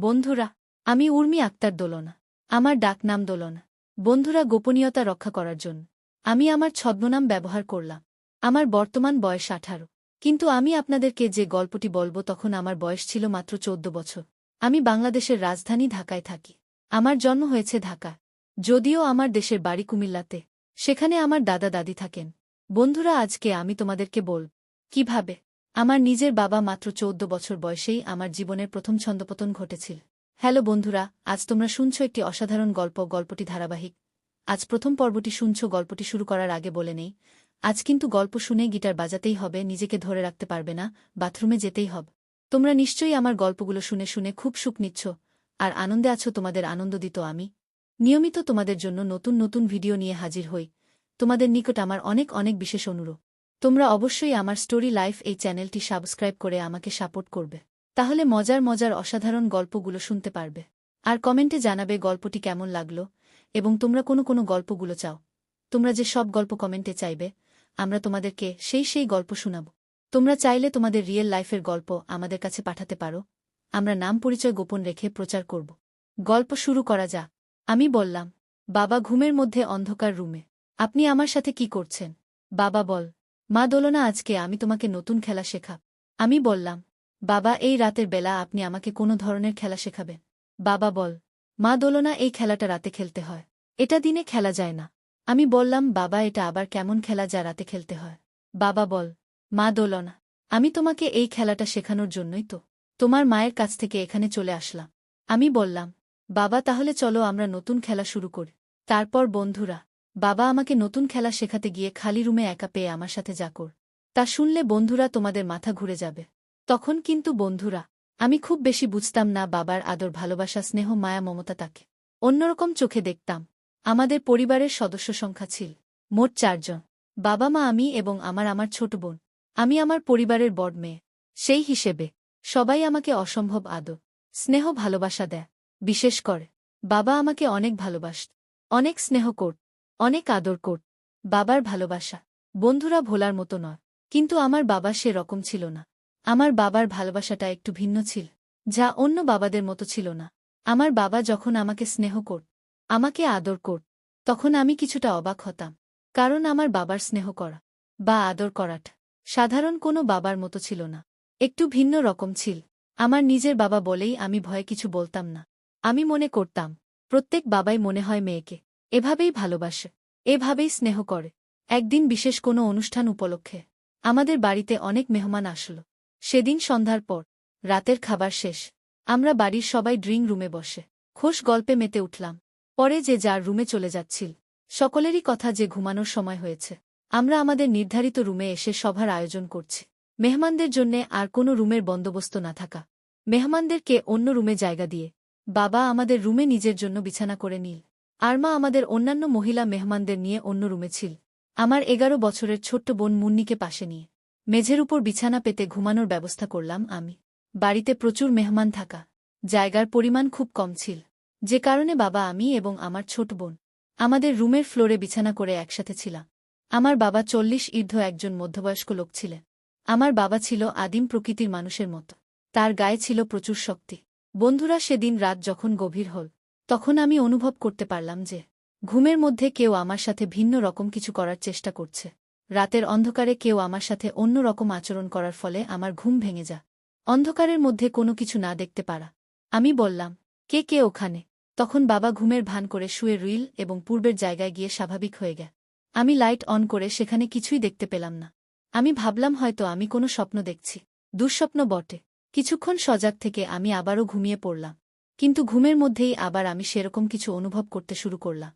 বন্ধুরা, আমি উর্মি আক্তার দোলনা। আমার ডাক নাম দোলনা। বন্ধুরা, গোপনীয়তা রক্ষা করার জন্য। আমি আমার ছদ্মনাম ব্যবহার করলাম। আমার বর্তমান বয়স আঠারো। কিন্তু আমি আপনাদেরকে যে গল্পটি বলব তখন আমার বয়স ছিল মাত্র চোদ্দ বছর। আমি বাংলাদেশের রাজধানী ঢাকায় থাকি। আমার জন্ম হয়েছে ঢাকা। যদিও আমার দেশের বাড়ি কুমিল্লাতে। সেখানে আমার দাদা দাদি থাকেন। বন্ধুরা, আজকে আমি তোমাদেরকে বল কীভাবে আমার নিজের বাবা মাত্র চৌদ্দ বছর বয়সেই আমার জীবনের প্রথম ছন্দপতন ঘটেছিল। হ্যালো বন্ধুরা, আজ তোমরা শুনছ একটি অসাধারণ গল্প, গল্পটি ধারাবাহিক। আজ প্রথম পর্বটি শুনছ, গল্পটি শুরু করার আগে বলে নেই। আজ কিন্তু গল্প শুনে গিটার বাজাতেই হবে, নিজেকে ধরে রাখতে পারবে না, বাথরুমে যেতেই হবে। তোমরা নিশ্চয়ই আমার গল্পগুলো শুনে শুনে খুব সুখ নিচ্ছ, আর আনন্দে আছো তোমাদের আনন্দ দিত আমি। নিয়মিত তোমাদের জন্য নতুন নতুন ভিডিও নিয়ে হাজির হই। তোমাদের নিকট আমার অনেক অনেক বিশেষ অনুরোধ। তোমরা অবশ্যই আমার স্টোরি লাইফ এই চ্যানেলটি সাবস্ক্রাইব করে আমাকে সাপোর্ট করবে। তাহলে মজার মজার অসাধারণ গল্পগুলো শুনতে পারবে। আর কমেন্টে জানাবে গল্পটি কেমন লাগল এবং তোমরা কোনো কোনো গল্পগুলো চাও। তোমরা যে সব গল্প কমেন্টে চাইবে, আমরা তোমাদেরকে সেই সেই গল্প শোনাব। তোমরা চাইলে তোমাদের রিয়েল লাইফের গল্প আমাদের কাছে পাঠাতে পারো। আমরা নাম পরিচয় গোপন রেখে প্রচার করব। গল্প শুরু করা যাক। আমি বললাম, বাবা ঘুমের মধ্যে অন্ধকার রুমে। আপনি আমার সাথে কি করছেন? বাবা বল মা দোলনা আজকে, আমি তোমাকে নতুন খেলা শেখা। আমি বললাম, বাবা, এই রাতের বেলা আপনি আমাকে কোনো ধরনের খেলা শেখাবেন। বাবা বল, মা দোলনা এই খেলাটা রাতে খেলতে হয়। এটা দিনে খেলা যায় না। আমি বললাম, বাবা, এটা আবার কেমন খেলা যা রাতে খেলতে হয়। বাবা বল, মা দোলনা আমি তোমাকে এই খেলাটা শেখানোর জন্যই তো, তোমার মায়ের কাছ থেকে এখানে চলে আসলাম। আমি বললাম, বাবা, তাহলে চলো আমরা নতুন খেলা শুরু করি। তারপর বন্ধুরা বাবা আমাকে নতুন খেলা শেখাতে গিয়ে খালি রুমে একা পেয়ে আমার সাথে যা কর তা শুনলে বন্ধুরা তোমাদের মাথা ঘুরে যাবে। তখন কিন্তু বন্ধুরা, আমি খুব বেশি বুঝতাম না বাবার আদর, ভালোবাসা, স্নেহ, মায়া, মমতা তাকে। অন্যরকম চোখে দেখতাম। আমাদের পরিবারের সদস্য সংখ্যা ছিল মোট চারজন। বাবা মা, আমি এবং আমার আমার ছোট বোন। আমি আমার পরিবারের বড় মেয়ে। সেই হিসেবে সবাই আমাকে অসম্ভব আদর, স্নেহ, ভালোবাসা দেয়। বিশেষ করে বাবা আমাকে অনেক ভালোবাসত, অনেক স্নেহ করত। অনেক আদর করত বাবার ভালোবাসা। বন্ধুরা ভোলার মতো নয়, কিন্তু আমার বাবা সে রকম ছিল না। আমার বাবার ভালোবাসাটা একটু ভিন্ন ছিল, যা অন্য বাবাদের মতো ছিল না। আমার বাবা যখন আমাকে স্নেহ করত আমাকে আদর করত তখন আমি কিছুটা অবাক হতাম, কারণ আমার বাবার স্নেহ করা বা আদর করাটা সাধারণ কোনো বাবার মতো ছিল না। একটু ভিন্ন রকম ছিল, আমার নিজের বাবা বলেই আমি ভয়ে কিছু বলতাম না। আমি মনে করতাম, প্রত্যেক বাবাই মনে হয় মেয়েকে এভাবেই ভালোবাসে, এভাবেই স্নেহ করে। একদিন বিশেষ কোনো অনুষ্ঠান উপলক্ষে আমাদের বাড়িতে অনেক মেহমান আসল। সেদিন সন্ধ্যার পর, রাতের খাবার শেষ, আমরা বাড়ির সবাই ড্রিং রুমে বসে, খোশ গল্পে মেতে উঠলাম। পরে যে যার রুমে চলে যাচ্ছিল, সকলেরই কথা যে ঘুমানোর সময় হয়েছে, আমরা আমাদের নির্ধারিত রুমে এসে সভার আয়োজন করছি। মেহমানদের জন্যে আর কোনো রুমের বন্দোবস্ত না থাকা। মেহমানদেরকে অন্য রুমে জায়গা দিয়ে, বাবা আমাদের রুমে নিজের জন্য বিছানা করে নিল। আর মা আমাদের অন্যান্য মহিলা মেহমানদের নিয়ে অন্য রুমে ছিল। আমার এগারো বছরের ছোট্ট বোন মুন্নিকে পাশে নিয়ে। মেঝের উপর বিছানা পেতে ঘুমানোর ব্যবস্থা করলাম আমি। বাড়িতে প্রচুর মেহমান থাকা। জায়গার পরিমাণ খুব কম ছিল। যে কারণে বাবা আমি এবং আমার ছোট বোন। আমাদের রুমের ফ্লোরে বিছানা করে একসাথে ছিলাম। আমার বাবা চল্লিশ ঈর্ধ একজন মধ্যবয়স্ক লোক ছিলেন। আমার বাবা ছিল আদিম প্রকৃতির মানুষের মতো। তার গায়ে ছিল প্রচুর শক্তি। বন্ধুরা সেদিন রাত যখন গভীর হল তখন আমি অনুভব করতে পারলাম যে, ঘুমের মধ্যে কেউ আমার সাথে ভিন্ন রকম কিছু করার চেষ্টা করছে। রাতের অন্ধকারে কেউ আমার সাথে অন্য রকম আচরণ করার ফলে আমার ঘুম ভেঙে যা অন্ধকারের মধ্যে কোনো কিছু না দেখতে পারা। আমি বললাম, কে কে ওখানে? তখন বাবা ঘুমের ভান করে শুয়ে রুইল এবং পূর্বের জায়গায় গিয়ে স্বাভাবিক হয়ে গে আমি লাইট অন করে সেখানে কিছুই দেখতে পেলাম না। আমি ভাবলাম হয়তো আমি কোনো স্বপ্ন দেখছি। দুঃস্বপ্ন বটে। কিছুক্ষণ সজাগ থেকে আমি আবারও ঘুমিয়ে পড়লাম। কিন্তু ঘুমের মধ্যেই আবার আমি সেরকম কিছু অনুভব করতে শুরু করলাম।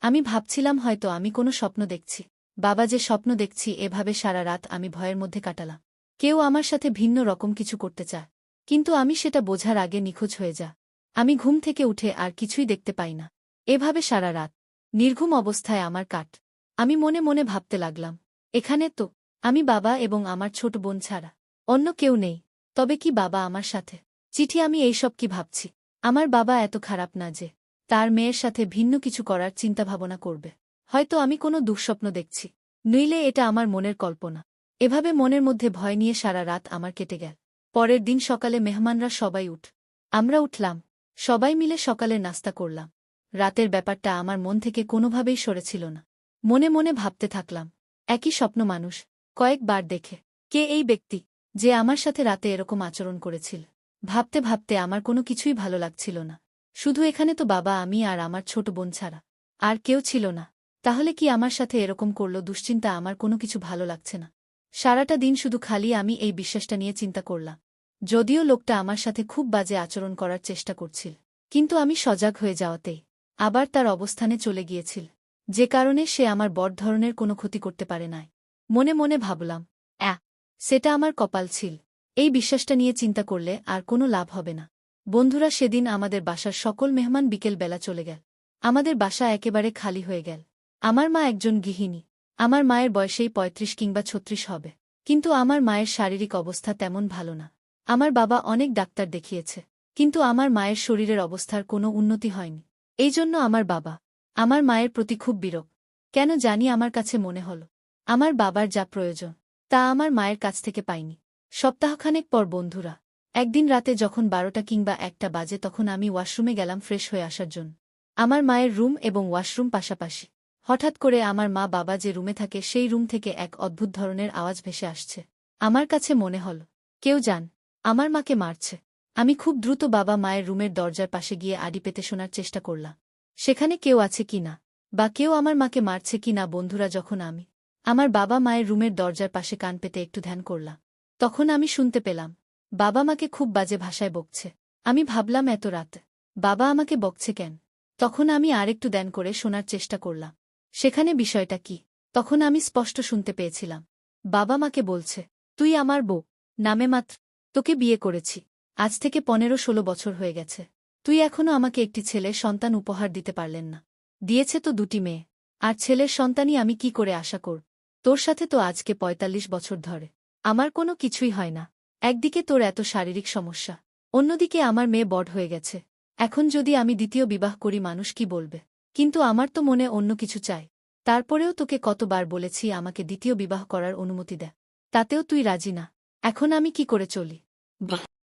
আমি ভাবছিলাম হয়তো আমি কোনো স্বপ্ন দেখছি। বাবা যে স্বপ্ন দেখছি, এভাবে সারা রাত আমি ভয়ের মধ্যে কাটালাম। কেউ আমার সাথে ভিন্ন রকম কিছু করতে চায়। কিন্তু আমি সেটা বোঝার আগে নিখোঁজ হয়ে যা। আমি ঘুম থেকে উঠে আর কিছুই দেখতে পাই না। এভাবে সারা রাত। নির্ঘুম অবস্থায় আমার কাট। আমি মনে মনে ভাবতে লাগলাম, এখানে তো, আমি বাবা এবং আমার ছোট বোন ছাড়া। অন্য কেউ নেই। তবে কি বাবা আমার সাথে? চিঠি আমি এইসব কি ভাবছি? আমার বাবা এত খারাপ না যে তার মেয়ের সাথে ভিন্ন কিছু করার চিন্তাভাবনা করবে। হয়তো আমি কোনো দুঃস্বপ্ন দেখছি। নইলে এটা আমার মনের কল্পনা। এভাবে মনের মধ্যে ভয় নিয়ে সারা রাত আমার কেটে গেল। পরের দিন সকালে মেহমানরা সবাই উঠ। আমরা উঠলাম। সবাই মিলে সকালে নাস্তা করলাম। রাতের ব্যাপারটা আমার মন থেকে কোনোভাবেই সরেছিল না। মনে মনে ভাবতে থাকলাম, একই স্বপ্ন মানুষ, কয়েকবার দেখে, কে এই ব্যক্তি, যে আমার সাথে রাতে এরকম আচরণ করেছিল? ভাবতে ভাবতে আমার কোনো কিছুই ভালো লাগছিল না। শুধু এখানে তো বাবা, আমি আর আমার ছোট বোন ছাড়া। আর কেউ ছিল না। তাহলে কি আমার সাথে এরকম করল? দুশ্চিন্তা আমার কোনো কিছু ভালো লাগছে না। সারাটা দিন শুধু খালি আমি এই বিশ্বাসটা নিয়ে চিন্তা করলাম। যদিও লোকটা আমার সাথে খুব বাজে আচরণ করার চেষ্টা করছিল। কিন্তু আমি সজাগ হয়ে যাওয়াতেই আবার তার অবস্থানে চলে গিয়েছিল। যে কারণে সে আমার বড় ধরনের কোনো ক্ষতি করতে পারে নাই। মনে মনে ভাবলাম, অ্যা, সেটা আমার কপাল ছিল। এই বিশ্বাসটা নিয়ে চিন্তা করলে আর কোনো লাভ হবে না। বন্ধুরা, সেদিন আমাদের বাসার সকল মেহমান বিকেল বেলা চলে গেল। আমাদের বাসা একেবারে খালি হয়ে গেল। আমার মা একজন গৃহিণী। আমার মায়ের বয়সেই পঁয়ত্রিশ কিংবা ছত্রিশ হবে। কিন্তু আমার মায়ের শারীরিক অবস্থা তেমন ভালো না। আমার বাবা অনেক ডাক্তার দেখিয়েছে। কিন্তু আমার মায়ের শরীরের অবস্থার কোনো উন্নতি হয়নি। এই জন্য আমার বাবা, আমার মায়ের প্রতি খুব বিরক কেন জানি আমার কাছে মনে হল, আমার বাবার যা প্রয়োজন, তা আমার মায়ের কাছ থেকে পাইনি। সপ্তাহখানেক পর বন্ধুরা, একদিন রাতে যখন বারোটা কিংবা একটা বাজে তখন আমি ওয়াশরুমে গেলাম ফ্রেশ হয়ে আসার জন্য। আমার মায়ের রুম এবং ওয়াশরুম পাশাপাশি। হঠাৎ করে আমার মা বাবা যে রুমে থাকে সেই রুম থেকে এক অদ্ভুত ধরনের আওয়াজ ভেসে আসছে। আমার কাছে মনে হল, কেউ যান, আমার মাকে মারছে। আমি খুব দ্রুত বাবা মায়ের রুমের দরজার পাশে গিয়ে আড়ি পেতে শোনার চেষ্টা করলাম। সেখানে কেউ আছে কি না, বা কেউ আমার মাকে মারছে কি না বন্ধুরা যখন আমি, আমার বাবা মায়ের রুমের দরজার পাশে কান পেতে একটু ধ্যান করলাম। তখন আমি শুনতে পেলাম, বাবা মাকে খুব বাজে ভাষায় বকছে। আমি ভাবলাম, এত রাত, বাবা আমাকে বকছে কেন? তখন আমি আরেকটু দেন করে শোনার চেষ্টা করলাম, সেখানে বিষয়টা কি? তখন আমি স্পষ্ট শুনতে পেয়েছিলাম, বাবা মাকে বলছে, তুই আমার বউ, নামে মাত্র, তোকে বিয়ে করেছি, আজ থেকে পনেরো ষোলো বছর হয়ে গেছে, তুই এখনও আমাকে একটি ছেলে সন্তান উপহার দিতে পারলেন না, দিয়েছে তো দুটি মেয়ে, আর ছেলের সন্তানই আমি কি করে আশা কর তোর সাথে তো আজকে ৪৫ বছর ধরে। আমার কোনো কিছুই হয় না। একদিকে তোর এত শারীরিক সমস্যা, অন্যদিকে আমার মেয়ে বড় হয়ে গেছে। এখন যদি আমি দ্বিতীয় বিবাহ করি মানুষ কি বলবে? কিন্তু আমার তো মনে অন্য কিছু চাই। তারপরেও তোকে কতবার বলেছি আমাকে দ্বিতীয় বিবাহ করার অনুমতি দে। তাতেও তুই রাজি না। এখন আমি কি করে চলি?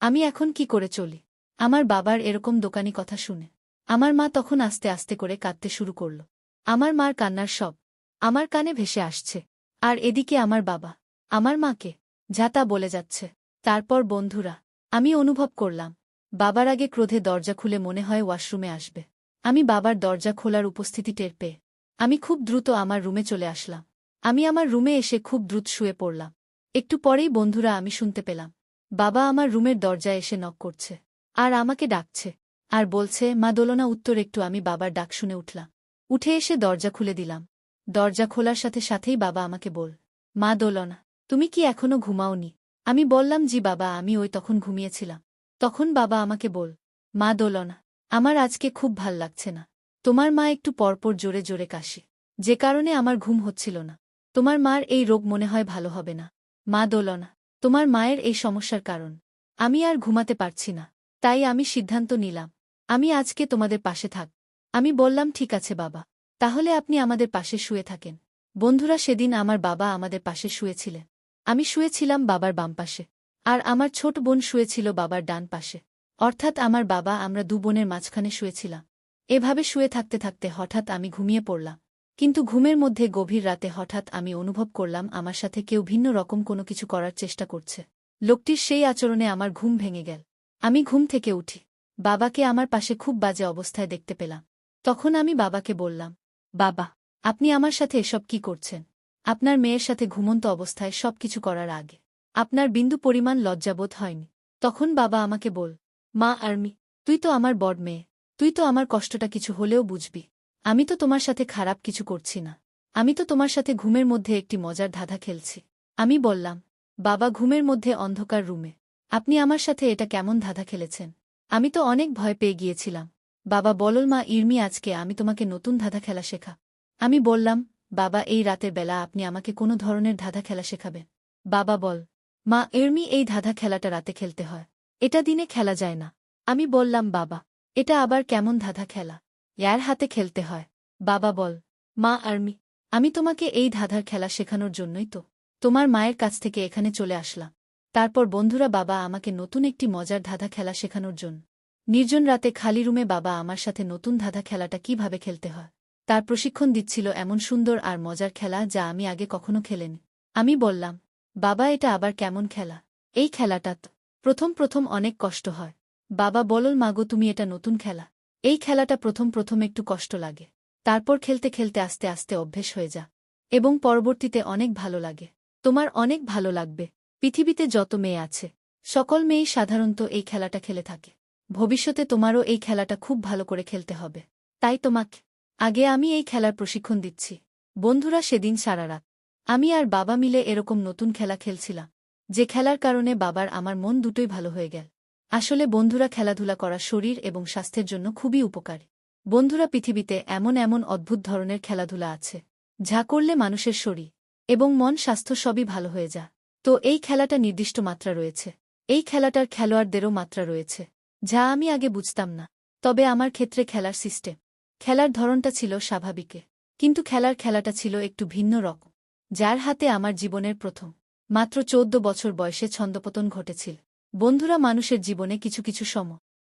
আমি এখন কি করে চলি? আমার বাবার এরকম দোকানি কথা শুনে। আমার মা তখন আস্তে আস্তে করে কাঁদতে শুরু করল। আমার মার কান্নার সব আমার কানে ভেসে আসছে। আর এদিকে আমার বাবা। আমার মাকে। ঝাতা বলে যাচ্ছে। তারপর, বন্ধুরা, আমি অনুভব করলাম, বাবার আগে ক্রোধে দরজা খুলে মনে হয় ওয়াশরুমে আসবে। আমি বাবার দরজা খোলার উপস্থিতি টের পেয়ে, আমি খুব দ্রুত আমার রুমে চলে আসলাম। আমি আমার রুমে এসে খুব দ্রুত শুয়ে পড়লাম। একটু পরেই, বন্ধুরা, আমি শুনতে পেলাম, বাবা আমার রুমের দরজায় এসে নক করছে, আর আমাকে ডাকছে, আর বলছে, মা দোলনা, উত্তর একটু। আমি বাবার ডাক শুনে উঠলাম। উঠে এসে দরজা খুলে দিলাম। দরজা খোলার সাথে সাথেই বাবা আমাকে বল, মা দোলনা তুমি কি এখনও ঘুমাওনি? আমি বললাম, জি বাবা, আমি ওই তখন ঘুমিয়েছিলাম। তখন বাবা আমাকে বল, মা দোলনা আমার আজকে খুব ভালো লাগছে না। তোমার মা একটু পরপর জোরে জোরে কাশি। যে কারণে আমার ঘুম হচ্ছিল না। তোমার মার এই রোগ মনে হয় ভালো হবে না। মা দোলনা তোমার মায়ের এই সমস্যার কারণ। আমি আর ঘুমাতে পারছি না। তাই আমি সিদ্ধান্ত নিলাম, আমি আজকে তোমাদের পাশে থাক। আমি বললাম, ঠিক আছে বাবা, তাহলে আপনি আমাদের পাশে শুয়ে থাকেন। বন্ধুরা, সেদিন আমার বাবা আমাদের পাশে শুয়েছিলেন। আমি শুয়েছিলাম বাবার বাম পাশে, আর আমার ছোট বোন শুয়েছিল বাবার ডান পাশে। অর্থাৎ আমার বাবা, আমরা দু বোনের মাঝখানে শুয়েছিলাম। এভাবে শুয়ে থাকতে থাকতে হঠাৎ আমি ঘুমিয়ে পড়লাম। কিন্তু ঘুমের মধ্যে গভীর রাতে হঠাৎ আমি অনুভব করলাম, আমার সাথে কেউ ভিন্ন রকম কোনো কিছু করার চেষ্টা করছে। লোকটির সেই আচরণে আমার ঘুম ভেঙে গেল। আমি ঘুম থেকে উঠি। বাবাকে আমার পাশে খুব বাজে অবস্থায় দেখতে পেলাম। তখন আমি বাবাকে বললাম, বাবা, আপনি আমার সাথে এসব কি করছেন? আপনার মেয়ের সাথে ঘুমন্ত অবস্থায় সব কিছু করার আগে। আপনার বিন্দু পরিমাণ লজ্জাবোধ হয়নি। তখন বাবা আমাকে বল, মা, আর্মি, তুই তো আমার বড় মেয়ে। তুই তো আমার কষ্টটা কিছু হলেও বুঝবি। আমি তো তোমার সাথে খারাপ কিছু করছি না। আমি তো তোমার সাথে ঘুমের মধ্যে একটি মজার ধাঁধা খেলছি। আমি বললাম, বাবা, ঘুমের মধ্যে অন্ধকার রুমে। আপনি আমার সাথে এটা কেমন ধাঁধা খেলেছেন? আমি তো অনেক ভয় পেয়ে গিয়েছিলাম। বাবা বলল মা, ইরমি, আজকে আমি তোমাকে নতুন ধাঁধা খেলা শেখা। আমি বললাম বাবা, এই রাতের বেলা আপনি আমাকে কোনো ধরনের ধাঁধা খেলা শেখাবেন। বাবা বল, মা, এরমি, এই ধাঁধা খেলাটা রাতে খেলতে হয়। এটা দিনে খেলা যায় না। আমি বললাম, বাবা, এটা আবার কেমন ধাঁধা খেলা? ইয়ার হাতে খেলতে হয়। বাবা বল, মা আর্মি আমি তোমাকে এই ধাঁধার খেলা শেখানোর জন্যই তো তোমার মায়ের কাছ থেকে এখানে চলে আসলাম। তারপর বন্ধুরা, বাবা আমাকে নতুন একটি মজার ধাঁধা খেলা শেখানোর জন্য। নির্জন রাতে খালি রুমে বাবা আমার সাথে নতুন ধাঁধা খেলাটা কীভাবে খেলতে হয়? তার প্রশিক্ষণ দিচ্ছিল এমন সুন্দর আর মজার খেলা যা আমি আগে কখনো খেলেনি। আমি বললাম, বাবা, এটা আবার কেমন খেলা? এই খেলাটা প্রথম প্রথম অনেক কষ্ট হয়। বাবা বলল মাগো, তুমি এটা নতুন খেলা? এই খেলাটা প্রথম প্রথম একটু কষ্ট লাগে। তারপর খেলতে খেলতে আস্তে আস্তে অভ্যেস হয়ে যা। এবং পরবর্তীতে অনেক ভালো লাগে। তোমার অনেক ভালো লাগবে। পৃথিবীতে যত মেয়ে আছে, সকল মেয়েই সাধারণত এই খেলাটা খেলে থাকে। ভবিষ্যতে তোমারও এই খেলাটা খুব ভালো করে খেলতে হবে। তাই তোমাকে আগে আমি এই খেলার প্রশিক্ষণ দিচ্ছি। বন্ধুরা সেদিন সারা রাত। আমি আর বাবা মিলে এরকম নতুন খেলা খেলছিলাম, যে খেলার কারণে বাবার আমার মন দুটোই ভালো হয়ে গেল। আসলে বন্ধুরা খেলাধুলা করা শরীর এবং স্বাস্থ্যের জন্য খুবই উপকারী। বন্ধুরা পৃথিবীতে এমন এমন অদ্ভুত ধরনের খেলাধুলা আছে, যা করলে মানুষের শরীর এবং মন স্বাস্থ্য সবই ভালো হয়ে যা তো এই খেলাটা নির্দিষ্ট মাত্রা রয়েছে। এই খেলাটার খেলোয়াড়দেরও মাত্রা রয়েছে, যা আমি আগে বুঝতাম না। তবে আমার ক্ষেত্রে খেলার সিস্টেম খেলার ধরনটা ছিল স্বাভাবিকে, কিন্তু খেলার খেলাটা ছিল একটু ভিন্ন রকম, যার হাতে আমার জীবনের প্রথম, মাত্র চৌদ্দ বছর বয়সে ছন্দপতন ঘটেছিল। বন্ধুরা, মানুষের জীবনে কিছু কিছু সম,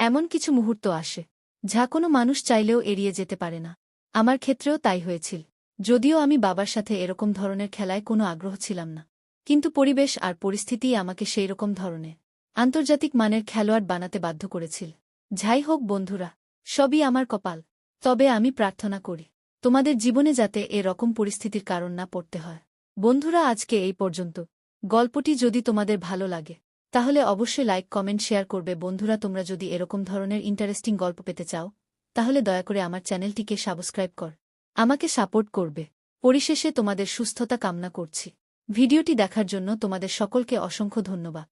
এমন কিছু মুহূর্ত আসে, যা কোনো মানুষ চাইলেও এড়িয়ে যেতে পারে না। আমার ক্ষেত্রেও তাই হয়েছিল, যদিও আমি বাবার সাথে এরকম ধরনের খেলায় কোনো আগ্রহ ছিলাম না, কিন্তু পরিবেশ আর পরিস্থিতিই আমাকে সেই রকম ধরনের, আন্তর্জাতিক মানের খেলোয়াড় বানাতে বাধ্য করেছিল। যাই হোক, বন্ধুরা, সবই আমার কপাল তবে আমি প্রার্থনা করি, তোমাদের জীবনে যাতে এ রকম পরিস্থিতির কারণ না পড়তে হয়। বন্ধুরা, আজকে এই পর্যন্ত। গল্পটি যদি তোমাদের ভালো লাগে, তাহলে অবশ্যই লাইক, কমেন্ট, শেয়ার করবে। বন্ধুরা, তোমরা যদি এরকম ধরনের ইন্টারেস্টিং গল্প পেতে চাও, তাহলে দয়া করে আমার চ্যানেলটিকে সাবস্ক্রাইব কর। আমাকে সাপোর্ট করবে। পরিশেষে তোমাদের সুস্থতা কামনা করছি। ভিডিওটি দেখার জন্য তোমাদের সকলকে অসংখ্য ধন্যবাদ।